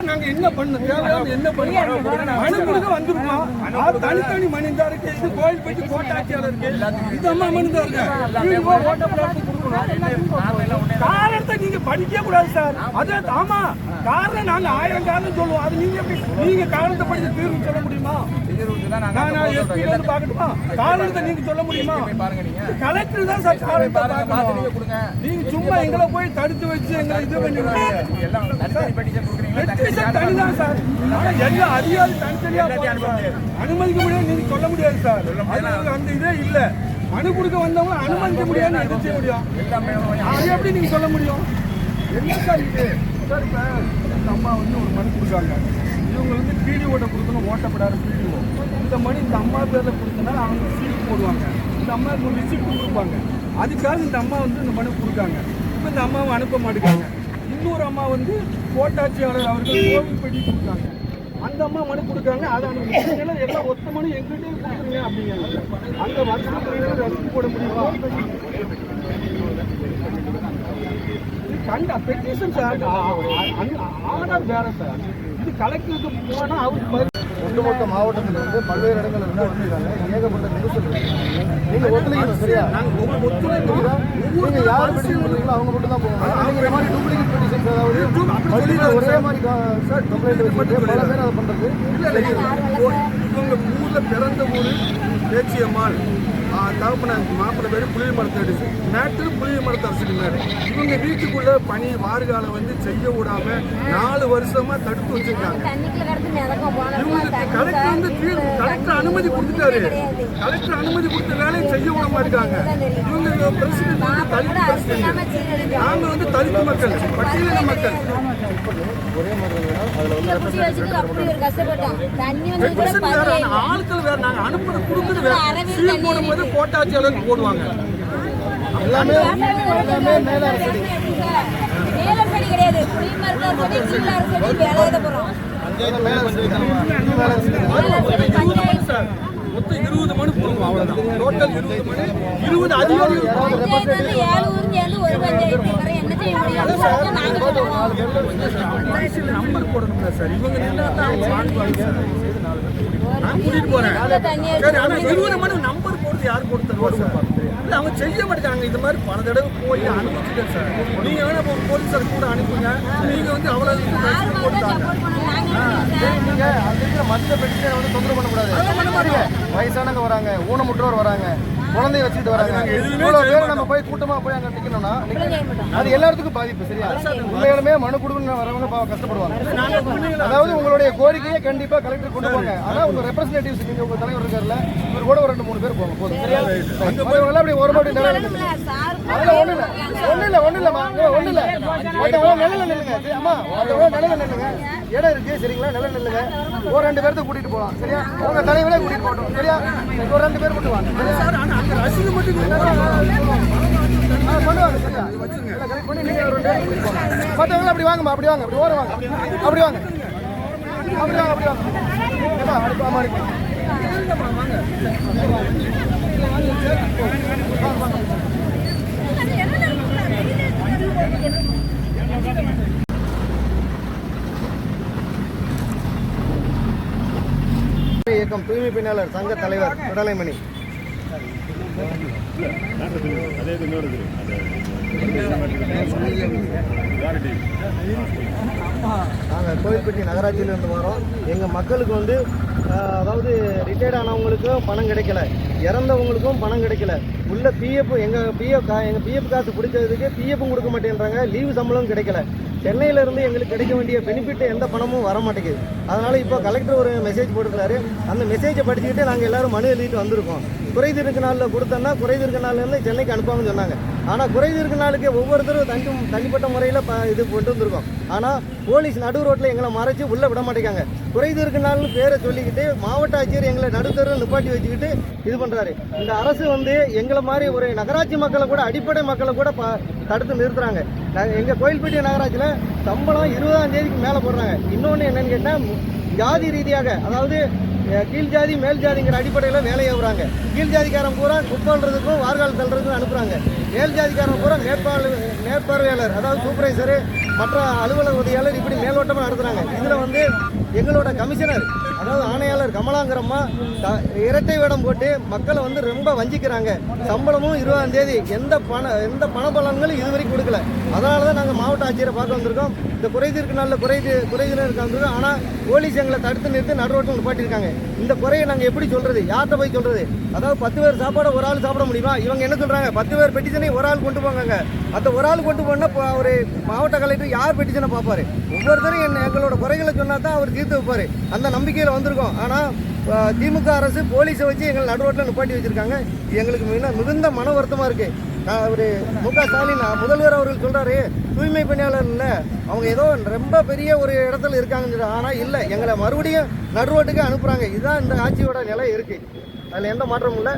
நாங்க என்ன பண்ண தேவையான என்ன பண்ண மனு கொடுக்க வந்திருக்கோம். தனித்தனி மனு தான் இருக்கு இது கோயில்பட்டி கோட்டாட்சியாளர் இருக்கு இது அம்மா மனு தான் இருக்கு படிக்க கூடாது சார் அது ஆமா காரணம் நாங்க ஆயிரம் காரணம் சொல்லுவோம். அது நீங்க எப்படி நீங்க காரணத்தை படிச்சு தீர்வு சொல்ல முடியுமா? காரணத்தை நீங்க சொல்ல முடியுமா? கலெக்டர் தான் சார் காரணத்தை நீங்க சும்மா எங்களை போய் தடுத்து வச்சு எங்களை இது பண்ணிடுவாங்க பெட்டிஷன் தனிதான் சார். எல்லா அதிகாரி தனித்தனியா. அனுமதிக்க முடியாது நீங்க சொல்ல முடியாது சார். அந்த இதே இல்ல. மனு கொடுக்க வந்தவங்க அனுமதிக்க செய்ய முடியும். அது எப்படி நீங்க சொல்ல முடியும்? என்ன சார் இது? சார் இப்போ இந்த அம்மா வந்து ஒரு மனு கொடுக்காங்க இவங்க வந்து பிடி ஓட்ட கொடுக்கணும் ஓட்டப்படாத பிடிஓ இந்த மணி இந்த அம்மா பேரில் கொடுத்தனா அவங்க சீட்டு போடுவாங்க. இந்த அம்மா ஒரு ரிசிப்ட் கொடுப்பாங்க அதுக்காக இந்த அம்மா வந்து இந்த மனு கொடுக்காங்க இப்போ இந்த அம்மாவை அனுப்ப மாட்டேங்காங்க இன்னொரு அம்மா வந்து கோட்டாட்சியாளர் அவர்கள் கோவில்பட்டி கொடுத்தாங்க அந்த அம்மா மனு கொடுக்காங்க அதை அனுப்பிச்சு எல்லாம் ஒத்த மனு எங்கிட்டே கொடுத்துருங்க அப்படிங்கிறாங்க. அந்த வருஷத்துக்கு ரசித்து போட முடியுமா? கண்ட பெட்டிஷன் சார் ஆர்டர் வேற சார் இது கலெக்டருக்கு போனா அவர் ஒட்டுமொத்த மாவட்டத்தில் இருந்து பல்வேறு இடங்கள்ல இருந்து வந்திருக்காங்க ஏகப்பட்ட நெரிசல் இருக்கு. நீங்க ஒத்துழைக்கணும் சரியா? நாங்கள் யார் பெட்டிஷன் கொடுத்தீங்களோ அவங்க மட்டும் தான் போகணும் இந்த மாதிரி டூப்ளிகேட் பெட்டிஷன்ஸ் அதாவது ஒரே. மாதிரி கம்ப்ளைண்ட் வச்சுட்டு பல பேர் அதை பண்றது. இல்ல, இவங்க ஊர்ல பிறந்த ஊர் பேச்சியம்மாள். ஆ, தகப்பனார் மாப்பிள்ளை பேர் புளிய மரத்தடி நேற்று புளிய மரத்தரசுக்கு மேலே இவங்க வீட்டுக்குள்ள பனி வார்காலம் வந்து செய்ய விடாம நாலு வருஷமா தடுத்து வச்சிருக்காங்க. இவங்களுக்கு கலெக்டர் வந்து தீர்வு கலெக்டர் அனுமதி கொடுத்துட்டாரு. கலெக்டர் அனுமதி கொடுத்த வேலையை செய்ய விட மாட்டாங்க இவங்க பிரசிடென்ட் வந்து தலித் பிரசிடென்ட் நாங்க வந்து தலித்து மக்கள் பட்டியலின மக்கள். ஒரே வேற நாங்க ஆட்கள் வேற நாங்க அனுப்புறது கொடுக்குறது வேற. சீல் போடும்போது கோட்டாட்சியாளருக்கு போடுவாங்க. எல்லாமே எல்லாமே மேல அரசடி மேலப்படி கிடையாது. புளிமருந்தார் சொல்லி கீழே சொல்லி வேலையிட போறோம். மொத்தம் இருபது மணி போடுவோம் அவ்வளவுதான். டோட்டல் இருபது மணி இருபது அதிகாரி பஞ்சாயத்து வந்து ஏழு ஊரும் சேர்ந்து ஒரு பஞ்சாயத்து. வர என்ன செய்ய முடியும்? நாங்க சொல்லுவோம் நம்பர் போடணும்ல சார். இவங்க சார். நான் கூட்டிட்டு போறேன். ஆனா இருபது மணி நம்பர் போடுறது யார் தருவா சார். இல்ல அவங்க செய்ய மாட்டாங்க இந்த மாதிரி பல தடவை போய் அனுப்பிச்சிட்டேன் சார். நீங்க வேணா இப்போ போலீஸார் கூட அனுப்புங்க. நீங்க வந்து மட்டும் போட்டாங்க சப்போர்ட் பண்ணணும் நாங்க என்ன நீங்க அந்த இருக்கிற மற்ற பெட்டிஷனை வந்து தொந்தரவு பண்ணக்கூடாது வயசானவங்க வராங்க. ஊனமுற்றோர் வராங்க. குழந்தைய வச்சுட்டு வராங்க. இவ்வளவு பேர் நம்ம போய் கூட்டமா போய் அங்க நிக்கணும்னா நிக்க- அது எல்லாத்துக்கும் பாதிப்பு சரியா? உண்மையாலுமே மனு கொடுக்கணும் வரவங்க கஷ்டப்படுவாங்க. அதாவது உங்களுடைய கோரிக்கையை கண்டிப்பா கலெக்டர் கொண்டு போங்க. ஆனா உங்க ரெப்ரஸன்டேட்டிவ்ஸ் நீங்க உங்க தலைவர் இருக்காருல்ல இவர் கூட ஒரு ரெண்டு மூணு பேர் போங்க போதும். சரியா அப்படி ஒரு மாட்டி. சார். அதெல்லாம் ஒண்ணு இல்ல. ஒண்ணு இல்ல ஒண்ணு இல்லம்மா ஒண்ணு இல்ல. நிலையில நில்லுங்க. அம்மா நிலையில நில்லுங்க. இடம் இருக்கு சரிங்களா? நிலையில நில்லுங்க. ஒரு ரெண்டு பேர்த்த கூட்டிட்டு போலாம் சரியா? உங்க தலைவரே கூட்டிட்டு போகட்டும் சரியா? ஒரு ரெண்டு பேர் மட்டும் வாங்க சரியா மட்டும் வாங்க அப்படி வாங்கம்மா அப்படி வாங்க அப்படி வாங்க அப்படி வாங்க அப்படி வாங்க அப்படி வாங்க ஏம்மா, அடுப்பு ஆமா இயக்கம் தூய்மை பணியாளர் சங்க தலைவர் கடலைமணி. நாங்கள் கோவில்பட்டி நகராட்சியிலேருந்து வரோம். எங்கள் மக்களுக்கு வந்து அதாவது ரிட்டையர்ட் ஆனவங்களுக்கும் பணம் கிடைக்கல. இறந்தவங்களுக்கும் பணம் கிடைக்கல. உள்ள பிஎஃப் எங்கள் பிஎஃப் கா எங்கள் பிஎஃப் காசு பிடிச்சதுக்கு பிஎஃப்பும் கொடுக்க மாட்டேன்றாங்க. லீவு சம்பளம் கிடைக்கல. சென்னையில இருந்து எங்களுக்கு கிடைக்க வேண்டிய பெனிஃபிட் எந்த பணமும் வர மாட்டேங்குது. அதனால இப்போ கலெக்டர் ஒரு மெசேஜ் போட்டிருக்காரு அந்த மெசேஜை படிச்சுக்கிட்டு நாங்கள் எல்லாரும் மனு எழுதிட்டு வந்திருக்கோம். குறைதீர்க்க நாளில் கொடுத்தோன்னா குறைதீர்க்க நாள்ல இருந்து சென்னைக்கு அனுப்பாங்கன்னு சொன்னாங்க. ஆனால் குறைதீர்க்க நாளுக்கு ஒவ்வொருத்தரும் தனி தனிப்பட்ட முறையில் ப இது போட்டு வந்திருக்கோம். ஆனால் போலீஸ் நடு ரோட்டில் எங்களை மறைச்சு உள்ளே விட மாட்டேங்காங்க. குறைதீர்க்கு நாள்னு பேரை சொல்லிக்கிட்டு மாவட்ட ஆட்சியர் எங்களை நடுத்தர நிப்பாட்டி வச்சுக்கிட்டு இது பண்ணுறாரு இந்த அரசு வந்து எங்களை மாதிரி ஒரு நகராட்சி மக்களை கூட அடிப்படை மக்களை கூட ப தடுத்து நிறுத்துறாங்க. எங்கள் கோயில்பட்டி நகராட்சியில் சம்பளம் இருபதாம் தேதிக்கு மேலே போடுறாங்க. இன்னொன்று என்னன்னு கேட்டால் ஜாதி ரீதியாக அதாவது கீழ் ஜாதி மேல் ஜாதிங்கிற அடிப்படையில் வேலையை விடுறாங்க கீழ் ஜாதிக்காரன் பூரா குப்பல்றதுக்கும் வார்கால் தள்ளுறதுக்கும் அனுப்புகிறாங்க மேல் ஜாதிக்காரன் பூரா மேற்பார்வை மேற்பார்வையாளர் அதாவது சூப்பர்வைசரு மற்ற அலுவலக உதவியாளர் இப்படி மேலோட்டமாக நடத்துகிறாங்க இதில் வந்து எங்களோட கமிஷனர் அதாவது ஆணையாளர் கமலாங்கரம்மா த- இரட்டை வேடம் போட்டு மக்களை வந்து ரொம்ப வஞ்சிக்கிறாங்க. சம்பளமும் இருபதாம் தேதி எந்த பண எந்த பண பலன்களும் இதுவரைக்கும் கொடுக்கல. அதனால தான் நாங்கள் மாவட்ட ஆட்சியரை பார்க்க வந்திருக்கோம். இந்த குறைதீர்க்கு நல்ல குறை குறைதீருக்கு வந்திருக்கோம். ஆனால் போலீஸ் எங்களை தடுத்து நிறுத்தி நடுரோட்டில் நிப்பாட்டியிருக்காங்க இந்த குறையை நாங்கள் எப்படி சொல்கிறது யார்கிட்ட போய் சொல்கிறது அதாவது பத்து பேர் சாப்பாடு ஒரு ஆள் சாப்பிட முடியுமா? இவங்க என்ன சொல்கிறாங்க பத்து பேர் பெட்டிஷனை ஒரு ஆள் கொண்டு போங்க அந்த ஒரு ஆள் கொண்டு போனால் இப்போ ஒரு மாவட்ட கலெக்டர் யார் பெட்டிஷனை பார்ப்பார்? ஒவ்வொருத்தரும் என்ன எங்களோட குறைகளை சொன்னால் தான் அவர் தீர்த்து வைப்பார் அந்த நம்பிக்கையில் வந்திருக்கோம். ஆனால் திமுக அரசு போலீஸை வச்சு எங்களை நடுரோட்டில் நிப்பாட்டி வச்சுருக்காங்க. இது எங்களுக்கு மிக மிகுந்த மன வருத்தமாக இருக்குது நான் ஒரு மு க ஸ்டாலின் முதல்வர் அவர்கள் சொல்கிறாரு தூய்மை பணியாளர் இல்லை. அவங்க ஏதோ ரொம்ப பெரிய ஒரு இடத்துல இருக்காங்கன்னு ஆனால் இல்லை. எங்களை மறுபடியும் நடுரோட்டுக்கு அனுப்புகிறாங்க இதுதான் இந்த ஆட்சியோட நிலை இருக்குது அதில் எந்த மாற்றமும் இல்லை.